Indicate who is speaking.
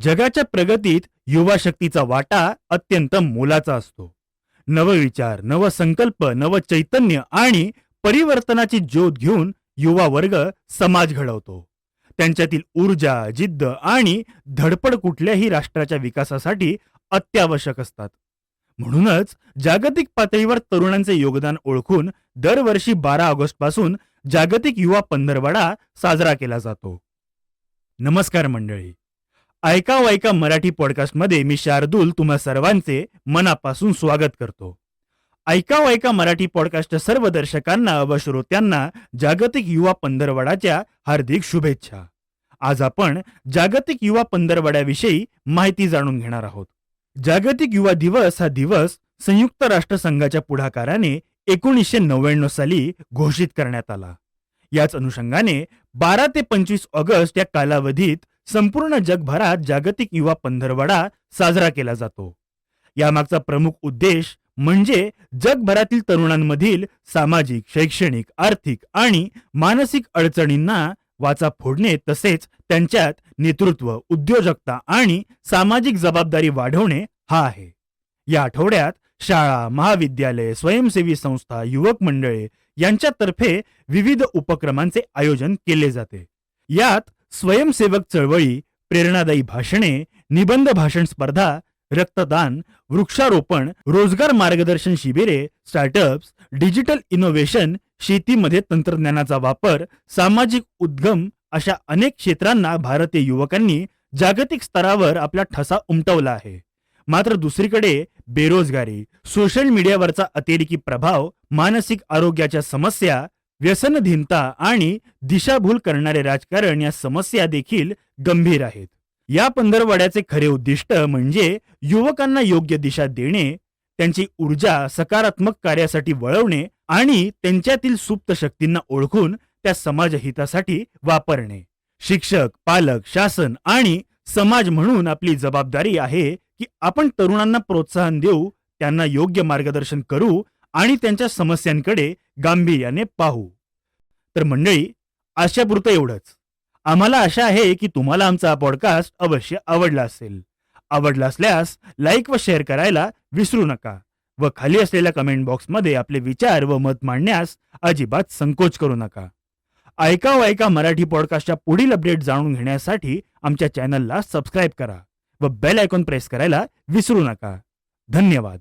Speaker 1: जगाच्या प्रगतीत युवा शक्तीचा वाटा अत्यंत मोलाचा असतो. नवविचार नवसंकल्प नव चैतन्य आणि परिवर्तनाची ज्योत घेऊन युवा वर्ग समाज घडवतो. त्यांच्यातील ऊर्जा जिद्द आणि धडपड कुठल्याही राष्ट्राच्या विकासासाठी अत्यावश्यक असतात. म्हणूनच जागतिक पातळीवर तरुणांचे योगदान ओळखून दरवर्षी बारा ऑगस्टपासून जागतिक युवा पंधरवडा साजरा केला जातो. नमस्कार मंडळी. ऐका ऐका मराठी पॉडकास्टमध्ये मी शार्दूल तुम्हा सर्वांचे मनापासून स्वागत करतो. ऐका ऐका मराठी पॉडकास्टच्या सर्व दर्शकांना व श्रोत्यांना जागतिक युवा पंधरवडाच्या हार्दिक शुभेच्छा. आज आपण जागतिक युवा पंधरवड्याविषयी माहिती जाणून घेणार आहोत. जागतिक युवा दिवस हा दिवस संयुक्त राष्ट्रसंघाच्या पुढाकाराने एकोणीसशे नव्याण्णव साली घोषित करण्यात आला. याच अनुषंगाने बारा ते पंचवीस ऑगस्ट या कालावधीत संपूर्ण जगभरात जागतिक युवा पंधरवडा साजरा केला जातो. यामागचा प्रमुख उद्देश म्हणजे जगभरातील तरुणांमधील सामाजिक शैक्षणिक आर्थिक आणि मानसिक अडचणींना वाचा फोडणे तसेच त्यांच्यात नेतृत्व उद्योजकता आणि सामाजिक जबाबदारी वाढवणे हा आहे. या आठवड्यात शाळा महाविद्यालय स्वयंसेवी संस्था युवक मंडळे यांच्यातर्फे विविध उपक्रमांचे आयोजन केले जाते. यात स्वयंसेवक चळवळी प्रेरणादायी भाषणे निबंध भाषण स्पर्धा रक्तदान वृक्षारोपण रोजगार मार्गदर्शन शिबिरे स्टार्टअप्स डिजिटल इनोव्हेशन शेतीमध्ये तंत्रज्ञानाचा वापर सामाजिक उद्गम अशा अनेक क्षेत्रांना भारतीय युवकांनी जागतिक स्तरावर आपला ठसा उमटवला आहे. मात्र दुसरीकडे बेरोजगारी सोशल मीडियावरचा अतिरेकी प्रभाव मानसिक आरोग्याच्या समस्या व्यसनधीनता आणि दिशाभूल करणारे राजकारण या समस्या देखील गंभीर आहेत. या पंधरवड्याचे खरे उद्दिष्ट म्हणजे युवकांना योग्य दिशा देणे त्यांची ऊर्जा सकारात्मक कार्यासाठी वळवणे आणि त्यांच्यातील सुप्त शक्तींना ओळखून त्या समाजहितासाठी वापरणे. शिक्षक पालक शासन आणि समाज म्हणून आपली जबाबदारी आहे की आपण तरुणांना प्रोत्साहन देऊ त्यांना योग्य मार्गदर्शन करू आणि त्यांच्या समस्यांकडे गांभीर्याने पाहू. तर मंडळी आशापुरतं एवढंच. आम्हाला आशा आहे की तुम्हाला आमचा पॉडकास्ट अवश्य आवडला असेल. आवडला असल्यास लाईक व शेअर करायला विसरू नका व खाली असलेल्या कमेंट बॉक्समध्ये आपले विचार व मत मांडण्यास अजिबात संकोच करू नका. ऐका व ऐका मराठी पॉडकास्टच्या पुढील अपडेट जाणून घेण्यासाठी आमच्या चॅनलला सबस्क्राईब करा व बेल आयकॉन प्रेस करायला विसरू नका. धन्यवाद.